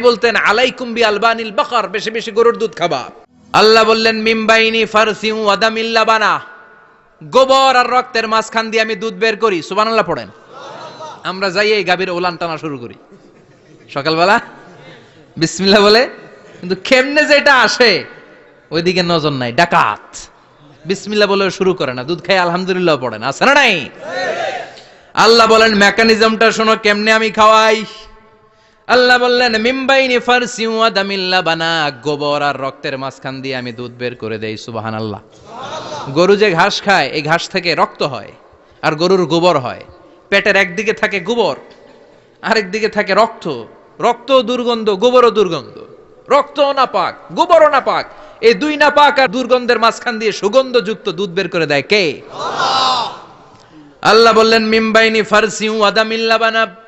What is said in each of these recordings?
বলতেন, আলাইকুম বি আলবানিল বেশি বেশি গরুর দুধ খাবা। আল্লাহ বললেন ফারসিউ ওয়াদামিল্লা বানা। গোবর আর রক্তের মাঝখান দিয়ে আমি দুধ বের করি। পড়েন। আমরা যাই এই গাভীর ওলান টানা শুরু করি। সকালবেলা? বলে। কিন্তু কেমনে যেটা আসে, ওইদিকে নজর নাই। ডাকাত। বিসমিল্লাহ বলে শুরু করে না। দুধ খাই আলহামদুলিল্লাহ পড়ে না আছে না নাই? আল্লাহ বলেন, মেকানিজমটা শোনো, কেমনে আমি খাওয়াই? আল্লাহ বললেন মিম্বাইনি ফারসিউ আদামিল্লা বানা। গোবর আর রক্তের মাঝখান দিয়ে আমি দুধ বের করে দেই সুবাহান আল্লাহ গরু যে ঘাস খায় এই ঘাস থেকে রক্ত হয় আর গরুর গোবর হয়। পেটের একদিকে থাকে গোবর আরেক দিকে থাকে রক্ত। রক্ত দুর্গন্ধ গোবরও দুর্গন্ধ। রক্ত না পাক গোবরও না পাক এই দুই না পাক আর দুর্গন্ধের মাঝখান দিয়ে সুগন্ধযুক্ত দুধ বের করে দেয় কে? আল্লাহ! বললেন মিম্বাইনি ফারসিউ আদামিল্লা বানা।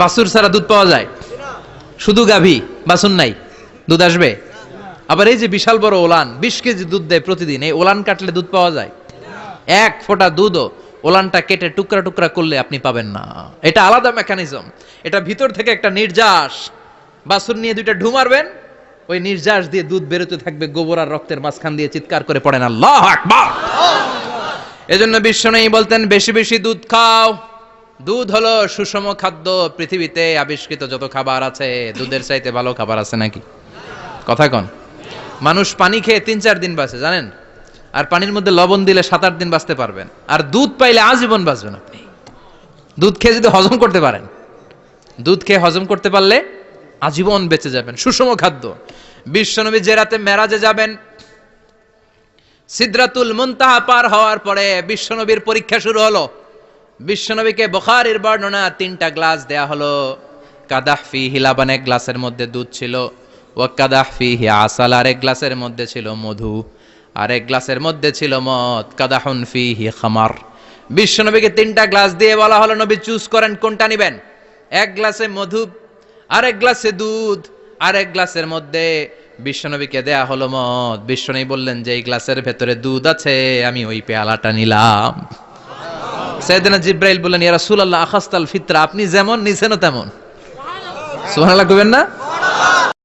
বাছুর ছাড়া দুধ পাওয়া যায়? শুধু গাভী বাছুর নাই। দুধ আসবে? আবার এই যে বিশাল বড় ওলান বিশ কেজি দুধ দেয় প্রতিদিন এই ওলান কাটলে দুধ পাওয়া যায়? এক ফোঁটা দুধও ওলানটা কেটে টুকরা টুকরা করলে আপনি পাবেন না। এটা আলাদা মেকানিজম এটা ভিতর থেকে একটা নির্যাস। বাসুর নিয়ে দুইটা ঢু মারবেন ওই নির্যাস দিয়ে দুধ বেরোতে থাকবে গোবর আর রক্তের মাঝখান দিয়ে চিৎকার করে পড়েন আল্লাহ আকবার। এজন্য বিশ্ব নেই বলতেন বেশি বেশি দুধ খাও। দুধ হলো সুষম খাদ্য, পৃথিবীতে আবিষ্কৃত যত খাবার আছে, দুধের চাইতে ভালো খাবার আছে নাকি? কথা কন। মানুষ পানি খেয়ে তিন চার দিন বাঁচে, জানেন? আর পানির মধ্যে লবণ দিলে সাত আট দিন বাঁচতে পারবেন। আর দুধ পাইলে আজীবন বাঁচবেন আপনি। দুধ খেয়ে যদি হজম করতে পারেন, দুধ খেয়ে হজম করতে পারলে আজীবন বেঁচে যাবেন। সুষম খাদ্য। বিশ্বনবী যে রাতে মেরাজে যাবেন, সিদ্রাতুল মুনতাহা পার হওয়ার পরে বিশ্বনবীর পরীক্ষা শুরু হলো। বিশ্বনবীকে বুখারীর বর্ণনা তিনটা গ্লাস দেয়া হলো। কাদাহ ফি হিলাবান এক গ্লাসের মধ্যে দুধ ছিল ও কাদাহ ফি আসাল আরেক গ্লাসের মধ্যে ছিল মধু, আরেক গ্লাসের মধ্যে ছিল মদ, কাদাহুন ফি হি খামার। বিশ্বনবীকে তিনটা গ্লাস দিয়ে বলা হলো, নবী চুজ করেন কোনটা নিবেন? এক গ্লাসে মধু, আরেক গ্লাসে দুধ, আরেক গ্লাসের মধ্যে বিশ্বনবীকে দেয়া হলো মদ। বিশ্বনবী বললেন যে এই গ্লাসের ভেতরে দুধ আছে, আমি ওই পেয়ালাটা নিলাম। সাইয়েদনা জিব্রাইল বললেন ইয়া রাসূলুল্লাহ আখাস্তাল ফিতরা আপনি যেমন নিছেনও তেমন। সুবহানাল্লাহ কইবেন না?